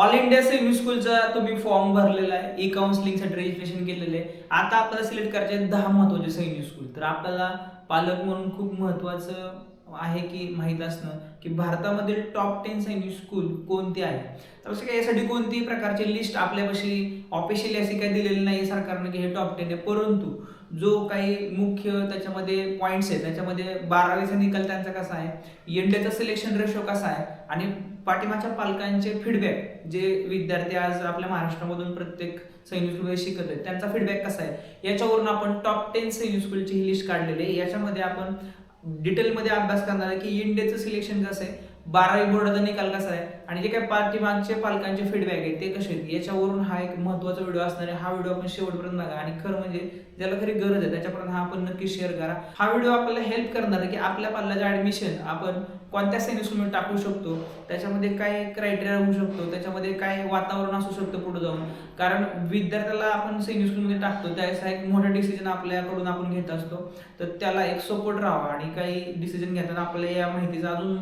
All India semi स्कूलचा तुम्ही form भरलेला आहे. ई काउन्सिलिंगसाठी रजिस्ट्रेशन केलेलं आहे. आता आपल्याला सिलेक्ट करायचे आहेत दहा महत्त्वाचे सैनिक स्कूल तर आपल्याला पालक म्हणून खूप महत्वाचं आहे की माहीत असणं की भारतामधील टॉप टेन सैनिक स्कूल कोणते आहे? तर असं काय यासाठी कोणतीही प्रकारची लिस्ट आपल्यापाशी ऑफिशियली अशी काही दिलेली नाही सरकारनं की हे टॉप टेन आहे. परंतु जो काही मुख्य त्याच्यामध्ये पॉईंट्स आहेत त्याच्यामध्ये बारावीचा निकाल त्यांचा कसा आहे एनडेचा सिलेक्शन रेशो कसा आहे आणि पाठिंबाच्या पालकांचे फीडबॅक जे विद्यार्थी आज आपल्या महाराष्ट्रामधून प्रत्येक सैनिक स्कूलमध्ये शिकत आहेत त्यांचा फीडबॅक कसा आहे? याच्यावरून आपण टॉप टेन सैनिक स्कूलची ही लिस्ट काढलेली आहे. याच्यामध्ये आपण डिटेलमध्ये अभ्यास करणार आहे की इंडियाचं सिलेक्शन कसं आहे बारावी बोर्डाचा निकाल कसा आहे आणि जे काही पाठीमागचे पालकांचे फीडबॅक आहे ते कसे आहेत? याच्यावरून हा एक महत्त्वाचा व्हिडिओ असणार आहे. हा व्हिडिओ आपण शेवटपर्यंत बघा. आणि खरं म्हणजे ज्याला खरी गरज आहे त्याच्यापर्यंत हा आपण नक्की शेअर करा. हा व्हिडिओ आपल्याला हेल्प करणार आहे की आपल्या पाल्याचं ऍडमिशन आपण कोणत्या सैनिक स्कूलमध्ये टाकू शकतो? त्याच्यामध्ये काय क्रायटेरिया होऊ शकतो? त्याच्यामध्ये काय वातावरण असू शकतं पुढे जाऊन? कारण विद्यार्थ्याला आपण सैनिक स्कूलमध्ये टाकतो त्याचा एक मोठा डिसिजन आपल्याकडून आपण घेत असतो. तर त्याला एक सपोर्ट राहावा आणि काही डिसिजन घेताना आपल्याला या माहितीचा अजून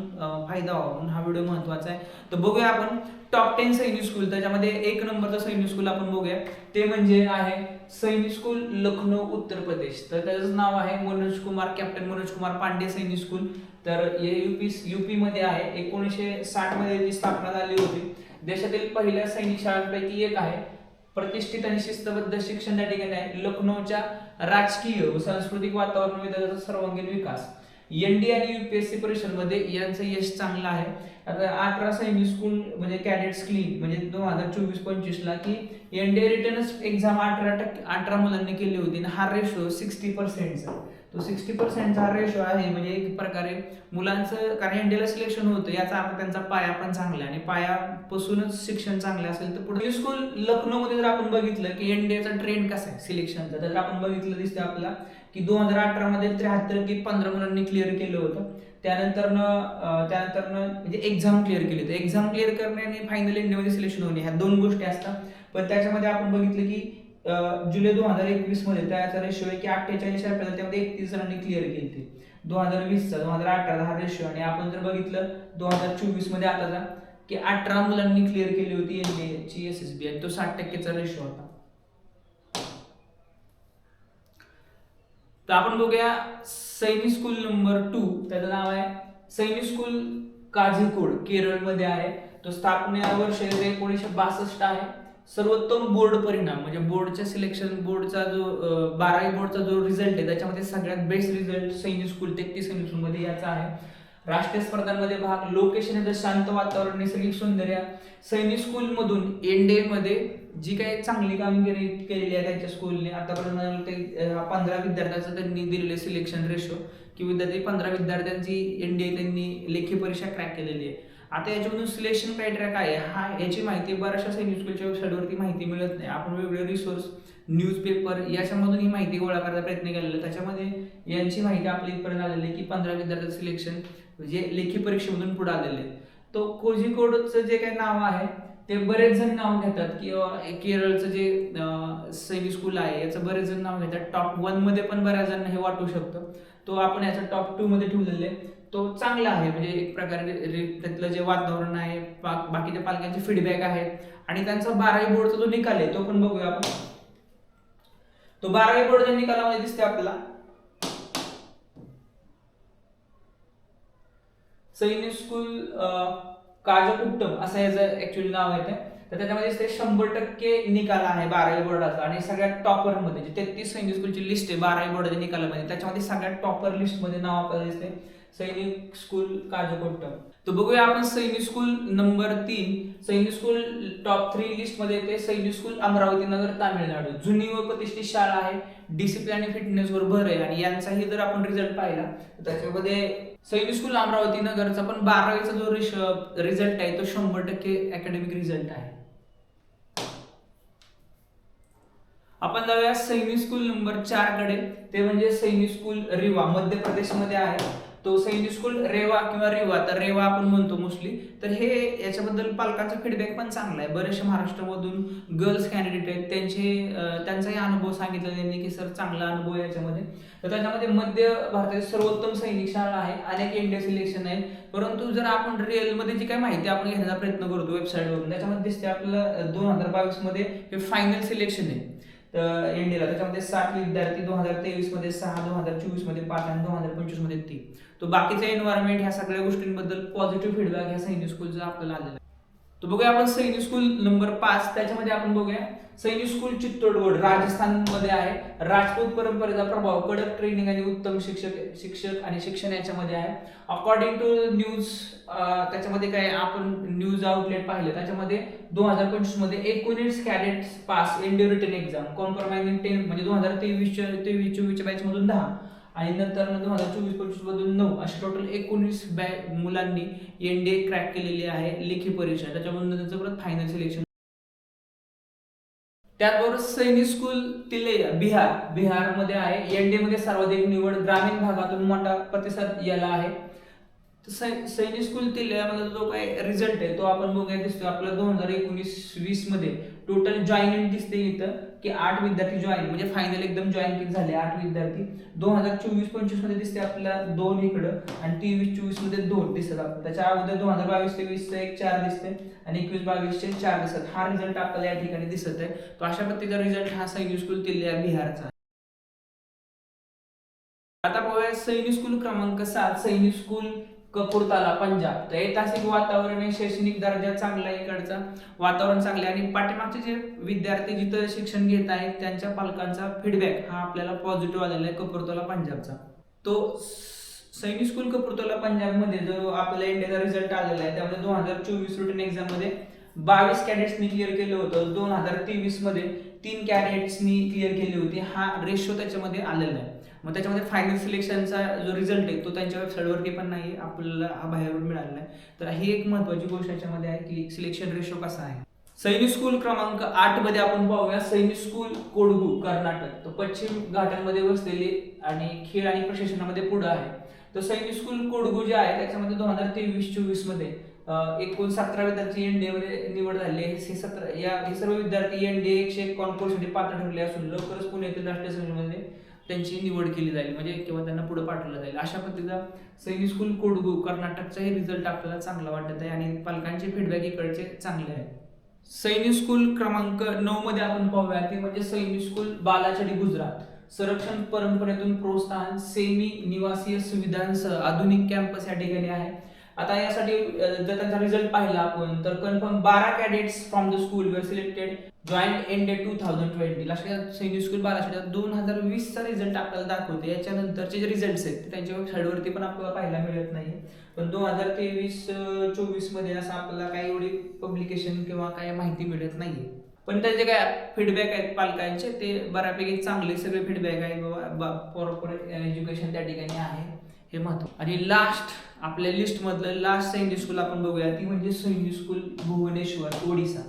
फायदा व्हावा. म्हणून हा व्हिडिओ महत्त्वाचा आहे. तर बघूया आपण. टॉप टेन सैनिक स्कूल त्याच्यामध्ये एक नंबरचं सैनिक स्कूल आपण बघूया. ते म्हणजे आहे सैनिक स्कूल लखनौ उत्तर प्रदेश. तर त्याचं नाव आहे मनोज कुमार कॅप्टन मनोज कुमार पांडे सैनिक स्कूल तर हे युपी युपी मध्ये आहे. एकोणीसशे साठमध्ये याची स्थापना झाली होती. देशातील पहिल्या सैनिक शाळांपैकी एक आहे. प्रतिष्ठित आणि शिस्तबद्ध शिक्षण त्या ठिकाणी आहे. लखनौच्या राजकीय व सांस्कृतिक वातावरण विद्यार्थ्याचा सर्वांगीण विकास. एनडी आणि युपीएससी परीक्षांमध्ये यांचं यश चांगलं आहे. आता अठरा सैनिक स्कूल म्हणजे कॅडेट्स क्लीन म्हणजे दोन हजार चोवीस पंचवीस ला की एनडीए रिटर्नच एक्झाम अठरा टक्के अठरा मुलांनी केली होती आणि हा रेशो सिक्स्टी पर्सेंटचा तो सिक्स्टी पर्सेंटचा हा रेशो आहे म्हणजे एक प्रकारे मुलांचं कारण एनडीएला सिलेक्शन होतं याचा अर्थ त्यांचा पाया पण चांगला आहे आणि पायापासूनच शिक्षण चांगलं असेल तर पुढे. स्कूल लखनौमध्ये जर आपण बघितलं की एनडीएचा ट्रेंड कसा आहे सिलेक्शनचा तर आपण बघितलं दिसतं आपला की दोन हजार अठरा मध्ये त्र्याहत्तर की पंधरा मुलांनी क्लिअर केलं होतं. त्यानंतरनं त्यानंतरनं म्हणजे एक्झाम क्लिअर केली. होती एक्झाम क्लिअर करणे आणि फायनल इंडियामध्ये सिलेक्शन होणे ह्या दोन गोष्टी असतात. पण त्याच्यामध्ये आपण बघितलं की जुलै दोन हजार एकवीसमध्ये त्याचा रेशो आहे की अठ्ठेचाळीस आपल्याला त्यामध्ये एकतीस जणांनी क्लिअर केली होती दोन हजार वीसचा दोन हजार अठराचा हा रेशो आणि आपण जर बघितलं दोन हजार चोवीसमध्ये आताचा की अठरा मुलांनी क्लिअर केली होती एनडीएची एस एस बी आणि तो साठ टक्केचा रेशो होता. तर आपण बघूया सैनिक स्कूल नंबर टू. त्याचं नाव आहे सैनिक स्कूल काझीकोड केरळमध्ये आहे. तो स्थापना वर्ष एकोणीसशे बासष्ट आहे. सर्वोत्तम बोर्ड परिणाम म्हणजे बोर्डच्या सिलेक्शन बोर्डचा जो बारावी बोर्डचा जो रिझल्ट आहे त्याच्यामध्ये सगळ्यात बेस्ट रिझल्ट सैनिक स्कूल तेहतीस सैनिक स्कूलमध्ये याचा आहे. राष्ट्रीय स्पर्धांमध्ये भाग लोकेशन शांत वातावरण नैसर्गिक सौंदर्य. सैनिक स्कूलमधून एन डी मध्ये जी काही चांगली कामगिरी केलेली आहे त्यांच्या स्कूलने आतापर्यंत ते पंधरा विद्यार्थ्यांचं त्यांनी दिलेले सिलेक्शन रेशो की विद्यार्थी पंधरा विद्यार्थ्यांची एनडीए त्यांनी लेखी परीक्षा क्रॅक केलेली आहे. आता याच्यामधून सिलेक्शन क्रायटेरिया काय आहे? हा याची माहिती बऱ्याचशा सैनिक स्कूलच्या वेबसाईटवरती माहिती मिळत नाही. आपण वेगवेगळे रिसोर्स न्यूजपेपर याच्यामधून ही माहिती गोळा करायचा प्रयत्न केलेला त्याच्यामध्ये यांची माहिती आपल्या इथपर्यंत आलेली आहे की पंधरा विद्यार्थ्यांचं सिलेक्शन जे लेखी परीक्षेमधून पुढे आलेले तो कोझिकोडचं जे काही नाव आहे ते बरेच जण नाव घेतात किंवा केरळचं जे सैनिक स्कूल आहे याचं बरेच जण नाव घेतात. टॉप वनमध्ये पण बऱ्याच जण हे वाटू शकतं. तो आपण याचा टॉप टू मध्ये ठेवलेले आहे. तो चांगला आहे. म्हणजे एक प्रकारे त्यातलं जे वातावरण आहे बाकीच्या पालकांचे फीडबॅक आहे. आणि त्यांचा बारावी बोर्डचा जो निकाल आहे तो पण बघूया आपण. तो बारावी बोर्डच्या निकालामध्ये दिसते आपल्याला. सैनिक स्कूल काजकुट्टम असं याचं ऍक्च्युअली नाव आहे तर त्याच्यामध्ये ते शंभर टक्के निकाल आहे बारावी बोर्डाचा. आणि सगळ्यात टॉपरमध्ये जे तेहतीस सैनिक स्कूलची लिस्ट आहे बारावी बोर्डाच्या निकालामध्ये त्याच्यामध्ये सगळ्यात टॉपर लिस्टमध्ये नाव आपल्याला दिसते सैनिक स्कूल काजकुट्टम. तर बघूया आपण सैनिक स्कूल नंबर तीन. सैनिक स्कूल टॉप थ्री लिस्टमध्ये येते सैनिक स्कूल अमरावती नगर तामिळनाडू. जुनी व प्रतिष्ठित शाळा आहे. डिसिप्लिन आणि फिटनेसवर भर आहे. आणि यांचाही जर आपण रिझल्ट पाहिला तर त्याच्यामध्ये सैनिक स्कूल अमरावती नगरचा पण बारावीचा जो रिझल्ट आहे तो शंभर टक्के अकॅडमिक रिझल्ट आहे. आपण जाऊया सैनिक स्कूल नंबर चारकडे. ते म्हणजे सैनिक स्कूल रिवा मध्य प्रदेशमध्ये आहे. तो सैनिक स्कूल रेवा किंवा रेवा तर रेवा आपण म्हणतो मोस्टली तर हे याच्याबद्दल पालकांचा फीडबॅक पण चांगला आहे. बरेचसे महाराष्ट्रामधून गर्ल्स कॅन्डिडेट आहेत. त्यांचे त्यांचाही अनुभव सांगितला त्यांनी की सर चांगला अनुभव याच्यामध्ये. तर त्याच्यामध्ये मध्य भारताची सर्वोत्तम सैनिक शाळा आहे. अनेक इंडिया सिलेक्शन आहे परंतु जर आपण रिअलमध्ये जी काही माहिती आपण घेण्याचा प्रयत्न करतो वेबसाईटवरून त्याच्यामध्ये दिसते आपल्याला दोन हजार बावीसमध्ये हे फायनल सिलेक्शन आहे. तर त्याच्यामध्ये सात विद्यार्थी दोन हजार तेवीसमध्ये सहा दोन हजार चोवीसमध्ये पाच आणि दोन हजार पंचवीसमध्ये तीन. तो बाकीचा एन्व्हायरमेंट ह्या सगळ्या गोष्टींबद्दल पॉझिटिव्ह फीडबॅक ह्या सैनिक स्कूलचा आपल्याला आलेला आहे. तो बघूया आपण सैनिक स्कूल नंबर पाच त्याच्यामध्ये आपण बघूया. सैनिक स्कूल चित्तोडगड राजस्थानमध्ये आहे. राजपूत परंपरेचा प्रभाव कडक ट्रेनिंग आणि उत्तम शिक्षक शिक्षक आणि शिक्षण याच्यामध्ये आहे. अकॉर्डिंग टू न्यूज त्याच्यामध्ये काय आपण न्यूज आउटलेट पाहिले त्याच्यामध्ये दोन हजार पंचवीसमध्ये एकोणीस cadet pass India written exam compromising ten म्हणजे दोन हजार तेवीसच्या तेवीस चोवीसच्या बॅच मधून दहा आणि नंतर दोन हजार चोवीस पंचवीस मधून नऊ असे टोटल एकोणीस बॅ मुलांनी एनडीए क्रॅक केलेली आहे लेखी परीक्षा. त्याच्यामधून त्यांचं परत फायनल सिलेक्शन त्याचबरोबर सैनिक स्कूल तिले बिहार बिहारमध्ये आहे. एनडीए मध्ये सर्वाधिक निवड ग्रामीण भागातून मोठा प्रतिसाद याला आहे. सैनिक स्कूल तिल्यामध्ये जो काय रिझल्ट आहे तो आपण बघायला दिसतो आपला दोन हजार एकोणीस वीसमध्ये. टोटल जॉईनिंग दिसते इथं की आठ विद्यार्थी जॉईन म्हणजे फायनल एकदम जॉईन झाले आठ विद्यार्थी. दोन हजार चोवीस पंचवीसमध्ये दिसते आपल्याला दोन इकडं आणि तेवीस चोवीसमध्ये दोन दिसत त्याच्या अगोदर दोन हजार बावीस तेवीस एक चार दिसते आणि एकवीस बावीसचे चार दिसत हा रिझल्ट आपल्याला या ठिकाणी दिसत आहे तो अशा पद्धतीचा रिझल्ट हा सैनिक स्कूल तिल्या बिहारचा. आता बघूया सैनिक स्कूल क्रमांक सात. सैनिक स्कूल कपूरताला पंजाब. तर ऐतिहासिक वातावरण आहे शैक्षणिक दर्जा चांगला आहे इकडचा. वातावरण चांगले आहे. आणि पाठीमागचे जे विद्यार्थी जिथं शिक्षण घेत आहेत त्यांच्या पालकांचा फीडबॅक हा आपल्याला पॉझिटिव्ह आलेला आहे कपूरताला पंजाबचा. तो सैनिक स्कूल कपूरताला पंजाबमध्ये जो आपला इंडियाचा रिझल्ट आलेला आहे त्यामध्ये दोन हजार चोवीस रुटीन एक्झाममध्ये बावीस कॅडेट्सनी क्लिअर केलं होतं. दोन हजार तेवीसमध्ये तीन कॅडेट्सनी क्लिअर केली होती. हा रेशो त्याच्यामध्ये आलेला आहे. मग त्याच्यामध्ये फायनल सिलेक्शनचा जो रिझल्ट आहे तो त्यांच्या वेबसाईटवरती पण नाही आपल्याला हा बाहेरून मिळाला आहे तर ही एक महत्वाची गोष्ट याच्यामध्ये आहे की सिलेक्शन रेशो कसा आहे. सैनिक स्कूल क्रमांक आठमध्ये आपण पाहूया सैनिक स्कूल कोडगू कर्नाटक. तर पश्चिम घाटांमध्ये वसलेले आणि खेळ आणि प्रशिक्षणामध्ये पुढे आहे. तर सैनिक स्कूल कोडगू जे आहे त्याच्यामध्ये दोन हजार तेवीस चोवीसमध्ये एकूण सतरा विद्यार्थी डी मध्ये निवड झाली. आहे हे सतरा या हे सर्व विद्यार्थी एनडीए एकशे एक कॉन्कोर्ससाठी पात्र ठरले असून लवकरच पुण्यातील राष्ट्रीय संघामध्ये त्यांची निवड केली जाईल म्हणजे किंवा त्यांना पुढे पाठवलं जाईल. अशा पद्धतीचा सैनिक स्कूल कोडगू कर्नाटकचाही रिझल्ट आपल्याला चांगला वाटत आहे आणि पालकांचे फीडबॅक इकडचे चांगले आहे सैनिक स्कूल क्रमांक नऊ मध्ये आपण पाहूया ते म्हणजे सैनिक स्कूल बालाचडी गुजरात. संरक्षण परंपरेतून प्रोत्साहन सेमी निवासीय सुविधांसह आधुनिक कॅम्पस या ठिकाणी आहे. आता यासाठी जर त्यांचा रिझल्ट पाहिला आपण तर कन्फर्म बारा कॅडेट्स फ्रॉम द स्कूल वर selected joined NDA two thousand twenty लक्षात सैनिक स्कूल बाराशे दोन हजार वीसचा रिझल्ट आपल्याला दाखवते. याच्यानंतरचे जे रिझल्ट आहेत त्यांच्या वेबसाईटवरती पण आपल्याला पाहायला मिळत नाही. पण दोन हजार तेवीस चोवीसमध्ये असं आपल्याला काही एवढी पब्लिकेशन किंवा काही माहिती मिळत नाही पण त्याचे काय फीडबॅक आहेत पालकांचे ते बऱ्यापैकी चांगले सगळे फीडबॅक आहेत. बाबा प्रॉपर एज्युकेशन त्या ठिकाणी आहे. हे महत्त्व आणि लास्ट आपल्या लिस्टमधलं लास्ट सैनिक स्कूल आपण बघूया ती म्हणजे सैनिक स्कूल भुवनेश्वर ओडिसा.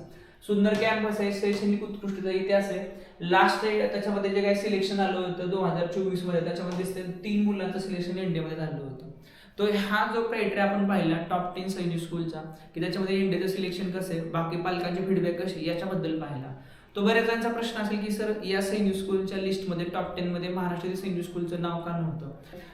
सुंदर कॅम्पस आहे शैक्षणिक उत्कृष्टता इतिहास आहे. लास्ट त्याच्यामध्ये जे काही सिलेक्शन आलं होतं दोन हजार चोवीसमध्ये त्याच्यामध्ये दिसते तीन मुलांचं सिलेक्शन इंडियामध्ये झालं होतं. तो हा जो क्रायटेरिया आपण पाहिला टॉप टेन सैनिक स्कूलचा की त्याच्यामध्ये इंडियाचं सिलेक्शन कसं आहे बाकी पालकांचे फीडबॅक कसे याच्याबद्दल पाहिला. तो बऱ्याच जणांचा प्रश्न असेल की सर या सैनिक स्कूलच्या लिस्टमध्ये टॉप टेनमध्ये महाराष्ट्रातील सैनिक स्कूलचं नाव का नव्हतं?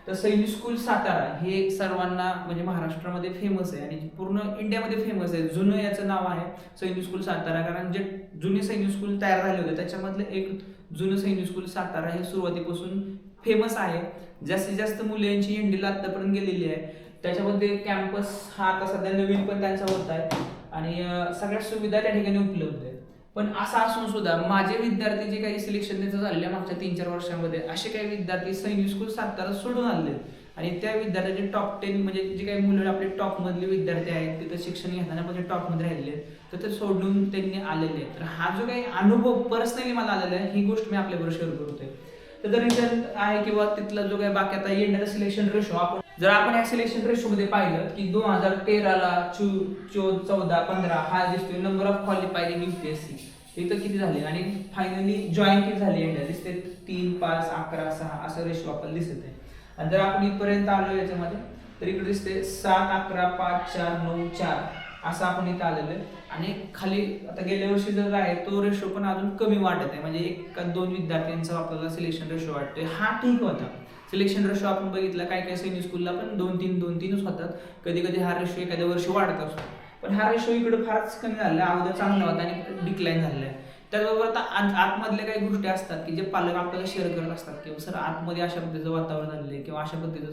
तर सैनिक स्कूल सातारा हे सर्वांना म्हणजे महाराष्ट्रामध्ये फेमस आहे आणि पूर्ण इंडियामध्ये फेमस आहे. जुनं याचं नाव आहे सैनिक स्कूल सातारा कारण जे जुने सैनिक स्कूल तयार झाले होते त्याच्यामधलं एक जुनं सैनिक स्कूल सातारा हे सुरुवातीपासून फेमस आहे. जास्तीत जास्त मुले यांची इंडियाला आत्तापर्यंत गेलेली आहे. त्याच्यामध्ये कॅम्पस हा आता सध्या नवीन पण त्यांचा होत आहे. आणि सगळ्या सुविधा त्या ठिकाणी उपलब्ध आहेत. पण असं असून सुद्धा माझे विद्यार्थी जे काही सिलेक्शन त्यांचं झालेल्या मागच्या तीन चार वर्षांमध्ये असे काही विद्यार्थी सैनिक स्कूल सातारा सोडून आले आणि त्या विद्यार्थ्यांचे टॉप टेन म्हणजे जे काही मुलं आपले टॉप मधले विद्यार्थी आहेत तिथं शिक्षण घेताना म्हणजे टॉपमध्ये राहिलेले तर ते सोडून त्यांनी आलेले आहेत. तर हा जो काही अनुभव पर्सनली मला आलेला आहे ही गोष्ट मी आपल्याबरोबर शेअर करतोय. त्याचा रिझल्ट आहे किंवा तिथला जो काही बाकी आता येणारा सिलेक्शन रेशो आपण जर आपण या सिलेक्शन रेशो मध्ये पाहिलं की दोन हजार तेराला चौ चो चौदा पंधरा हा दिसतोय number of qualified in C इथं किती झाले? आणि फायनली जॉईन किती झाली इंडिया दिसते तीन पाच अकरा सहा असं रेशो आपल्याला दिसत आहे. आणि जर आपण इथपर्यंत आलो याच्यामध्ये तर इकडे दिसते सात अकरा पाच चार नऊ चार. असं आपण इथं आलेलं आहे. आणि खाली आता गेल्या वर्षी जर आहे तो रेशो पण अजून कमी वाटत आहे. म्हणजे एक दोन विद्यार्थ्यांचा आपल्याला सिलेक्शन रेशो वाटतोय हा ठीक होता. सिलेक्शन रेशो आपण बघितला काय काय सैनिक स्कूलला पण दोन तीन दोन तीनच होतात. कधी कधी हा रेशो एखाद्या वर्षी वाढत असतो. पण हा रेशो इकडे फारच कमी झाला. आहे अगोदर चांगला होता आणि डिक्लाईन झालेला आहे त्याचबरोबर आता आत- आतमधल्या काही गोष्टी असतात की जे पालक आपल्याला शेअर करत असतात. किंवा सर आतमध्ये अशा पद्धतीचं वातावरण झालेलं आहे किंवा अशा पद्धतीचं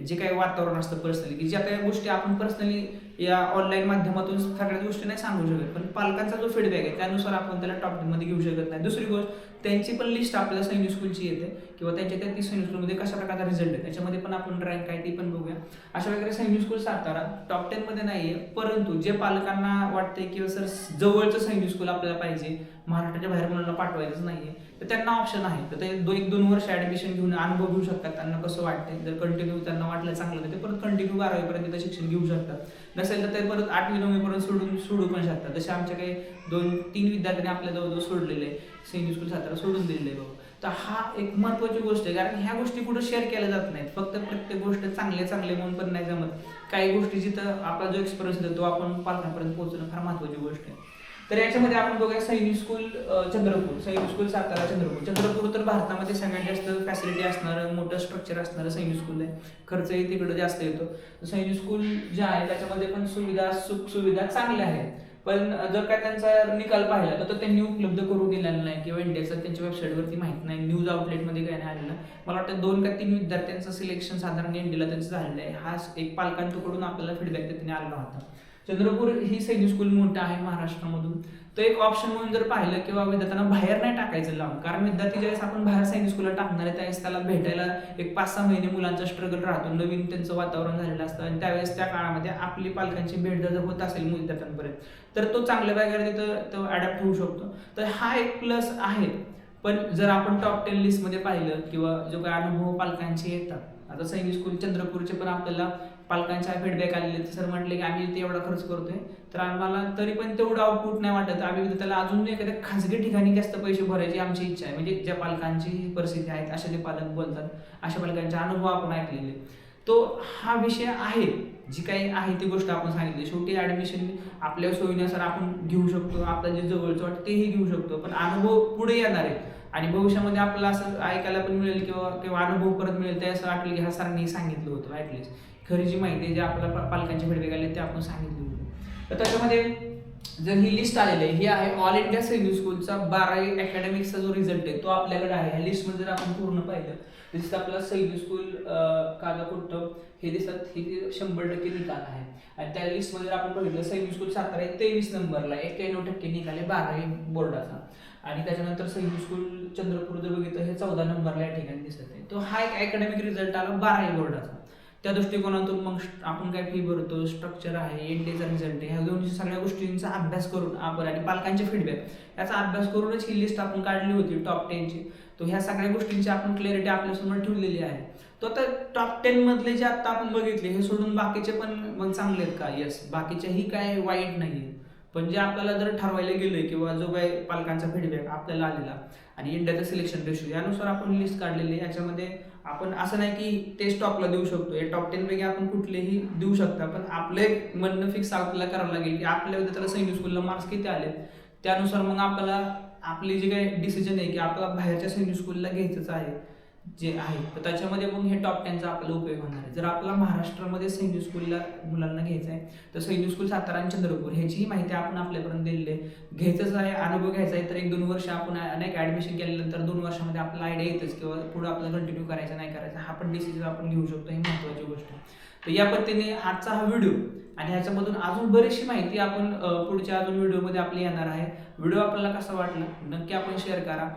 जे काही वातावरण असतं पर्सनली की ज्या काही गोष्टी आपण पर्सनली या ऑनलाईन माध्यमातून सगळ्या गोष्टी नाही सांगू शकत पण पालकांचा जो फीडबॅक आहे त्यानुसार आपण त्याला टॉप घेऊ शकत नाही. दुसरी गोष्ट त्यांची पण लिस्ट आपल्याला सैनिक स्कूलची येते किंवा त्यांच्या त्या ती सैनिक स्कूलमध्ये कशा प्रकारचा रिझल्ट आहे त्याच्यामध्ये पण आपण रँक आहे ती पण बघूया. अशा वगैरे सैनिक स्कूल सातारा टॉप टेन मध्ये आहे परंतु जे पालकांना वाटते किंवा सर जवळचं सैनिक स्कूल आपल्याला पाहिजे महाराष्ट्राच्या बाहेर मुलांना पाठवायचंच नाहीये. तर त्यांना ऑप्शन आहे. तर ते दोन एक दोन वर्ष ऍडमिशन घेऊन अनुभव घेऊ शकतात. त्यांना कसं वाटतं जर कंटिन्यू त्यांना वाटलं चांगलं तर ते परत कंटिन्यू बारावीपर्यंत ते शिक्षण घेऊ शकतात. नसेल तर ते परत आठवी नववीपर्यंत सोडून सोडू पण शकतात. जसे आमच्या काही दोन तीन विद्यार्थ्यांनी आपल्या जवळजवळ सोडलेले आहे स्कूल सातारा सोडून दिलेले आहे बाबा तर हा एक महत्वाची गोष्ट आहे. कारण ह्या गोष्टी कुठं शेअर केल्या जात नाहीत. फक्त प्रत्येक गोष्ट चांगले चांगले म्हणून पण नाही जमत. काही गोष्टी जिथं आपला जो एक्सपिरियन्स देतो तो आपण पालकांपर्यंत पोहोचणं फार महत्वाची गोष्ट आहे. तर याच्यामध्ये आपण बघूया सैनिक स्कूल चंद्रपूर. सैनिक स्कूल सातारा चंद्रपूर. चंद्रपूर तर भारतामध्ये सगळ्यात जास्त फॅसिलिटी असणारं मोठं स्ट्रक्चर असणारं सैनिक स्कूल आहे. खर्चही तिकडं जास्त येतो. सैनिक स्कूल जे आहे त्याच्यामध्ये पण सुविधा सुख सुविधा चांगल्या आहेत. पण जर काय त्यांचा निकाल पाहिला तर तो त्यांनी उपलब्ध करून दिलेला नाही किंवा इंडियाचं त्यांच्या वेबसाईटवरती माहीत नाही न्यूज आउटलेटमध्ये काय नाही आलेलं. मला वाटतं दोन का तीन विद्यार्थ्यांचं सिलेक्शन साधारण इंडियाला त्यांचं झालेलं आहे. हा एक पालकांकडून आपल्याला फीडबॅक त्यांनी आलेला होता. चंद्रपूर ही सैनिक स्कूल मोठं आहे महाराष्ट्रामधून. तर एक ऑप्शन म्हणून जर पाहिलं किंवा विद्यार्थ्यांना बाहेर नाही टाकायचं लांब कारण विद्यार्थी ज्यावेळेस आपण बाहेर सैनिक स्कूलला टाकणार आहे त्यावेळेस त्याला भेटायला एक पाच सहा महिने मुलांचा स्ट्रगल राहतो नवीन त्यांचं वातावरण झालेलं असतं आणि त्यावेळेस त्या काळामध्ये आपली पालकांची भेट जर होत असेल विद्यार्थ्यांपर्यंत तर तो चांगल्या प्रकारे तिथं तो अडॅप्ट होऊ शकतो. तर हा एक प्लस आहे. पण जर आपण टॉप टेन लिस्टमध्ये पाहिलं किंवा जो काही अनुभव पालकांचे येतात आता सैनिक स्कूल चंद्रपूरचे पण आपल्याला पालकांच्या फीडबॅक आलेले तर सर म्हटले की आम्ही ते एवढा खर्च करतोय. तर आम्हाला तरी पण तेवढं आउटपुट नाही वाटत. आम्ही त्याला अजून एखाद्या खाजगी ठिकाणी जास्त पैसे भरायची आमची इच्छा आहे. म्हणजे ज्या पालकांची परिस्थिती आहेत अशा जे पालक बोलतात अशा पालकांचे अनुभव आपण ऐकलेले तो हा विषय आहे. जी काही आहे ती गोष्ट आपण सांगितली. शेवटी ऍडमिशन आपल्या सोयीनुसार आपण घेऊ शकतो. आपलं जे जवळचं वाटतं तेही घेऊ शकतो. पण अनुभव पुढे येणार आहे. आणि भविष्यामध्ये आपल्याला असं ऐकायला पण मिळेल किंवा किंवा अनुभव परत मिळेल ते असं वाटलं की हा सरांनी सांगितलं होतं. ऍटलिस्ट खरी जी माहिती आहे जे आपल्याला पालकांचे फीडबॅक आले ते आपण सांगितलं होतं. तर त्याच्यामध्ये जर ही लिस्ट आलेली आहे ही आहे ऑल इंडिया सेव्हिंग स्कूलचा बारावी अकॅडमिक्सचा जो रिझल्ट आहे तो आपल्याकडे आहे. ह्या लिस्टमध्ये जर आपण पूर्ण पाहिलं तर दिसतं आपल्याला सैनिक स्कूल कागाकुट्ट हे दिसतात हे शंभर टक्के निकाल आहे. आणि त्या लिस्टमध्ये जर आपण बघितलं सैनिक स्कूल सातारा तेवीस नंबरला एक्क्याण्णव टक्के निकाल आहे बारावी बोर्डाचा. आणि त्याच्यानंतर सैनिक स्कूल चंद्रपूर जर बघितलं हे चौदा नंबरला या ठिकाणी दिसत आहे. तो हा एक अकॅडमिक रिझल्ट आला बारावी बोर्डाचा. त्या दृष्टिकोनातून मग आपण काय फी भरतो स्ट्रक्चर आहे एनडीचा रिझल्ट आहे ह्या दोन सगळ्या गोष्टींचा अभ्यास करून आपण आणि पालकांचे फीडबॅक याचा अभ्यास करूनच ही लिस्ट आपण काढली होती टॉप टेनची तर ह्या सगळ्या गोष्टींची आपण क्लॅरिटी आपल्यासमोर ठेवलेली आहे. तो आता टॉप टेनमधले जे आता आपण बघितले हे सोडून बाकीचे पण मग चांगले आहेत का? येस बाकीच्याही काय वाईट नाही पण जे आपल्याला जर ठरवायला गेलं किंवा जो काही पालकांचा फीडबॅक आपल्याला आलेला आणि इंडियाचं सिलेक्शन रेशो यानुसार आपण लिस्ट काढलेली आहे. याच्यामध्ये आपण असं नाही की ते स्टॉपला देऊ शकतो. या टॉप टेन पैकी आपण कुठलेही देऊ शकता. पण आपलं एक म्हणणं फिक्स आपल्याला करावं लागेल की आपल्या त्याला सैनिक स्कूलला मार्क्स किती आले त्यानुसार मग आपल्याला आपली जी काही डिसिजन आहे की आपल्याला बाहेरच्या सैनिक स्कूलला घ्यायचंच आहे. जे आहे तर त्याच्यामध्ये मग हे टॉप टेनचा आपला उपयोग होणार आहे. जर आपला महाराष्ट्रामध्ये सैन्य स्कूलला मुलांना घ्यायचं आहे तर सैन्य स्कूल सातारा आणि चंद्रपूर ह्याचीही माहिती आपण आपल्यापर्यंत दिलेली आहे. घ्यायचंच आहे अनुभव घ्यायचा आहे तर एक दोन वर्ष आपण अनेक ॲडमिशन केल्यानंतर दोन वर्षामध्ये आपला आयडिया येतच किंवा पुढे आपलं कंटिन्यू करायचं नाही करायचं हा पण डिसिजन आपण घेऊ शकतो ही महत्त्वाची गोष्ट आहे. तर या पद्धतीने आजचा हा व्हिडिओ आणि ह्याच्यामधून अजून बरीचशी माहिती आपण पुढच्या अजून व्हिडिओमध्ये आपली येणार आहे. व्हिडिओ आपल्याला कसा वाटला नक्की आपण शेअर करा.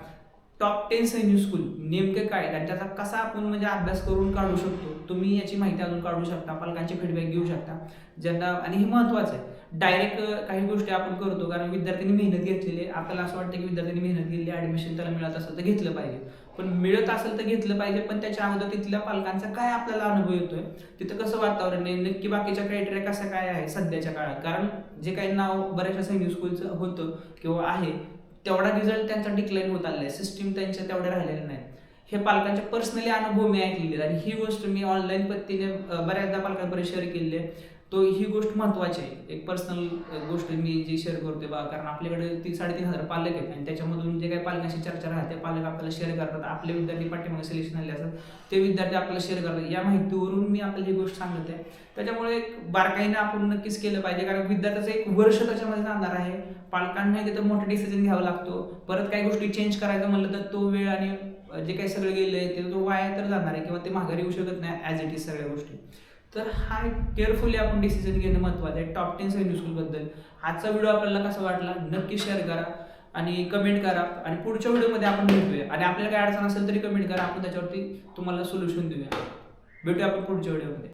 टॉप टेन सैन्य स्कूल नेमके काय? आणि त्याचा कसा आपण म्हणजे अभ्यास करून काढू शकतो? तुम्ही याची माहिती अजून काढू शकता पालकांचे फीडबॅक घेऊ शकता. ज्यांना आणि हे महत्वाचं आहे. डायरेक्ट काही गोष्टी आपण करतो कारण विद्यार्थ्यांनी मेहनत घेतलेली आहे. आपल्याला असं वाटतं की विद्यार्थ्यांनी मेहनत केली ऍडमिशन त्याला मिळत असेल तर घेतलं पाहिजे. पण मिळत असेल तर घेतलं पाहिजे पण त्याच्या अगोदर तिथल्या पालकांचा काय आपल्याला अनुभव येतोय? तिथं कसं वातावरण आहे? नक्की बाकीच्या क्रायटेरिया कसं काय आहे सध्याच्या काळात? कारण जे काही नाव बऱ्याचशा सैनिक स्कूलचं होतं किंवा आहे तेवढा रिझल्ट त्यांचा डिक्लाईन होत आलेला आहे सिस्टीम त्यांच्या तेवढ्या राहिलेल्या नाही हे पालकांच्या पर्सनली अनुभव मी ऐकलेले आणि ही गोष्ट मी ऑनलाईन पद्धतीने बऱ्याचदा पालकांपर्यंत शेअर केलेली आहे. तो ही गोष्ट महत्त्वाची आहे. एक पर्सनल गोष्ट मी जी शेअर करते बा कारण आपल्याकडे ती साडेतीन हजार पालक आहेत आणि त्याच्यामधून जे काही पालकांशी चर्चा राहते पालक आपल्याला शेअर करतात. आपले विद्यार्थी पाठीमागे सिलेक्शन आले असतात ते विद्यार्थी आपल्याला शेअर करतात. या माहितीवरून मी आपल्याला ही गोष्ट सांगत आहे. त्याच्यामुळे एक बारकाईने आपण नक्कीच केलं पाहिजे कारण विद्यार्थ्याचं एक वर्ष त्याच्यामध्ये जाणार आहे. पालकांना तिथं मोठा डिसिजन घ्यावा लागतो. परत काही गोष्टी चेंज करायचं म्हणलं तर तो वेळ आणि जे काही सगळं गेलं आहे ते तो वाया तर जाणार आहे किंवा ते माघारी येऊ शकत नाही ॲज इट इज सगळ्या गोष्टी. तर हा केअरफुली आपण डिसिजन घेणं महत्त्वाचं आहे. टॉप टेन सेव्हन स्कूलबद्दल आजचा व्हिडिओ आपल्याला कसा वाटला? नक्की शेअर करा आणि कमेंट करा. आणि पुढच्या व्हिडिओमध्ये आपण भेटूया. आणि आपल्याला काय अडचण असेल तरी कमेंट करा. आपण त्याच्यावरती तुम्हाला सोल्युशन देऊया. भेटूया आपण पुढच्या व्हिडिओमध्ये